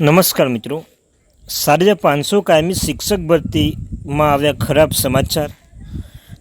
નમસ્કાર મિત્રો. સાડા પાંચસો કાયમી શિક્ષક ભરતીમાં આવ્યા ખરાબ સમાચાર.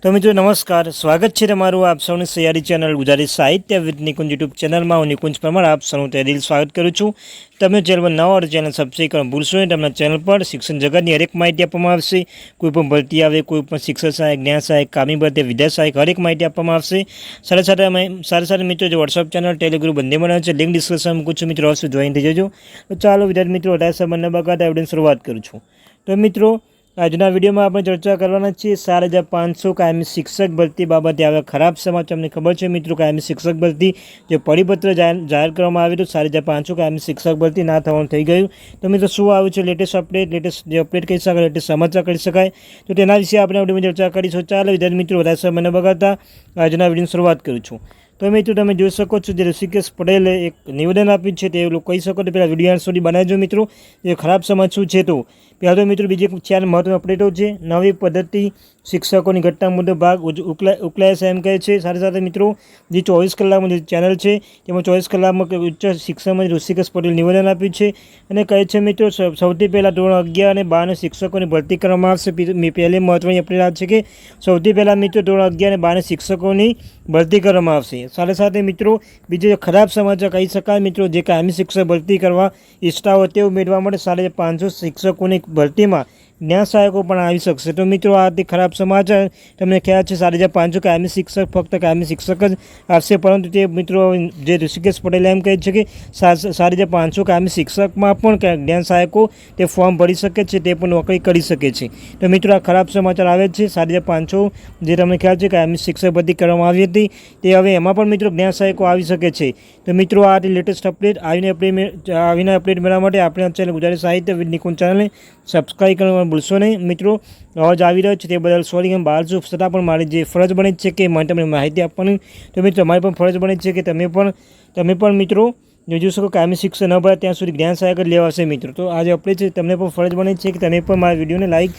તો મિત્રો નમસ્કાર, સ્વાગત છે તમારું આપ સૌની સૈયારી ચેનલ ગુજરાતી સાહિત્ય વિથ નિકુંજ યુટ્યુબ ચેનલમાં. હું નિકુંજ પરમાર, આપ સૌનું તે દિલ સ્વાગત કરું છું. તમે ચેનલ નવા હોય ચેનલ સબસ્ક્રાઈબ કરવા ભૂલશો નહીં. તમને ચેનલ પર શિક્ષણ જગતની હરેક માહિતી આપવામાં આવશે. કોઈ પણ ભરતી આવે, કોઈ પણ શિક્ષક સહાયક, જ્ઞાન સહાયક કામી ભરતી વિદ્યા સહાયક, હરેક માહિતી આપવામાં આવશે. સાથે સાથે અમે, સાથે સાથે મિત્રો જે વોટ્સઅપ ચેનલ ટેલિગ્રુપ બંને બનાવે છે લિંક ડિસ્ક્રિપ્શન મૂકું છું. મિત્રો અવશ્ય જોઈન થઈ જજો. તો ચાલો વિદ્યાર્થી મિત્રો, અઢાર સંબંધના બગાડ એવડેન્સ શરૂઆત કરું છું. તો મિત્રો આજના વિડીયોમાં આપણે ચર્ચા કરવાના છીએ ચાર હજાર પાંચસો કાયમી શિક્ષક ભરતી બાબતે આવે ખરાબ સમાચાર. તમને ખબર છે મિત્રો, કાયમી શિક્ષક ભરતી જે પરિપત્ર જાહેર કરવામાં આવ્યું હતું ચાર હજાર પાંચસો કાયમી શિક્ષક ભરતી ના થવાનું થઈ ગયું. તો મિત્રો, શું આવ્યું છે લેટેસ્ટ અપડેટ લેટેસ્ટ જે અપડેટ કહી શકાય લેટેસ્ટ સમાચાર કરી શકાય? તો તેના વિશે આપણે વિડીયોમાં ચર્ચા કરીશું. ચાલો, વિદ્યાર્થી મિત્રો, વધારે સમય ન બગાડતા આજના વિડીયોની શરૂઆત કરું છું. તો મિત્રો, તમે જોઈ શકો છો જે ઋષિકેશ પટેલે એક નિવેદન આપ્યું છે, તે લોકો કહી શકો તો પહેલાં વીડિયો સુધી બનાવજો મિત્રો. એ ખરાબ સમાજ શું છે તો પહેલાં મિત્રો, બીજી ચાર મહત્વની અપડેટો છે. નવી પદ્ધતિ શિક્ષકોની ઘટના મુદ્દે ભાગ ઉકલાય એમ કહે છે. સાથે સાથે મિત્રો, જે ચોવીસ કલાકમાં જે ચેનલ છે, તેમાં ચોવીસ કલાકમાં ઉચ્ચ શિક્ષણમાં ઋષિકેશ પટેલ નિવેદન આપ્યું છે અને કહે છે, મિત્રો સૌથી પહેલાં ધોરણ અગિયાર અને બારના શિક્ષકોની ભરતી કરવામાં આવશે. પહેલી મહત્વની અપડેટ આ છે કે, સૌથી પહેલાં મિત્રો ધોરણ અગિયાર અને બારના શિક્ષકોની ભરતી કરવામાં આવશે. સાથે સાથે મિત્રો, બીજો ખરાબ સમાચાર કહી શકાય, મિત્રો, જે કાયમી શિક્ષક ભરતી કરવા ઈચ્છતા હોય તે ઉમેદવાર માટે સાડા પાંચસો શિક્ષકોની ભરતીમાં જ્ઞાન સહાયકો પણ આવી શકશે. તો મિત્રો, આ તે ખરાબ સમાચાર. તમને ખ્યાલ છે સાડા હજાર પાંચસો કાયમી શિક્ષક, ફક્ત કાયમી શિક્ષક જ આવશે. પરંતુ તે મિત્રો, જે ઋષિકેશ પટેલ એમ કહે છે કે સા- સાડા હજાર પાંચસો કાયમી શિક્ષકમાં પણ જ્ઞાન સહાયકો તે ફોર્મ ભરી શકે છે, તે પણ નોકરી કરી શકે છે. તો મિત્રો, આ ખરાબ સમાચાર આવે છે સારી હજાર પાંચસો જે તમને ખ્યાલ છે કાયમી શિક્ષક ભરતી કરવામાં આવી હતી, તે હવે એમાં પણ મિત્રો જ્ઞાન સહાયકો આવી શકે છે. તો મિત્રો, આ લેટેસ્ટ અપડેટ. આવીને અપડેટ આવીને અપડેટ મેળવવા માટે આપણે ચેનલ ગુજરાતી સાહિત્ય નિકુંજ ચેનલને સબસ્ક્રાઈબ કરવાનું ભૂલશો નહીં. મિત્રો, અવાજ આવી રહ્યો છે તે બદલ સોરી હું બહાર છું છતાં પણ મારી જે ફરજ બને છે કે મને તમને માહિતી આપવાની. તો મિત્રો તમારી પણ ફરજ બને છે કે તમે પણ તમે પણ મિત્રો જોઈ શકો કાયમી શિક્ષણ ન ભરાય, ત્યાં સુધી જ્ઞાન સહાયક જ લેવાશે મિત્રો. તો આજે અપડેટ છે, તમને પણ ફરજ બને છે કે તમે પણ મારા વિડીયોને લાઇક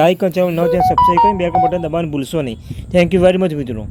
લાઇક ચેનલ ન ત્યાં સબસ્ક્રાઈબ કરી બે બટન દબાવવાનું ભૂલશો નહીં. થેન્ક યુ વેરી મચ મિત્રો.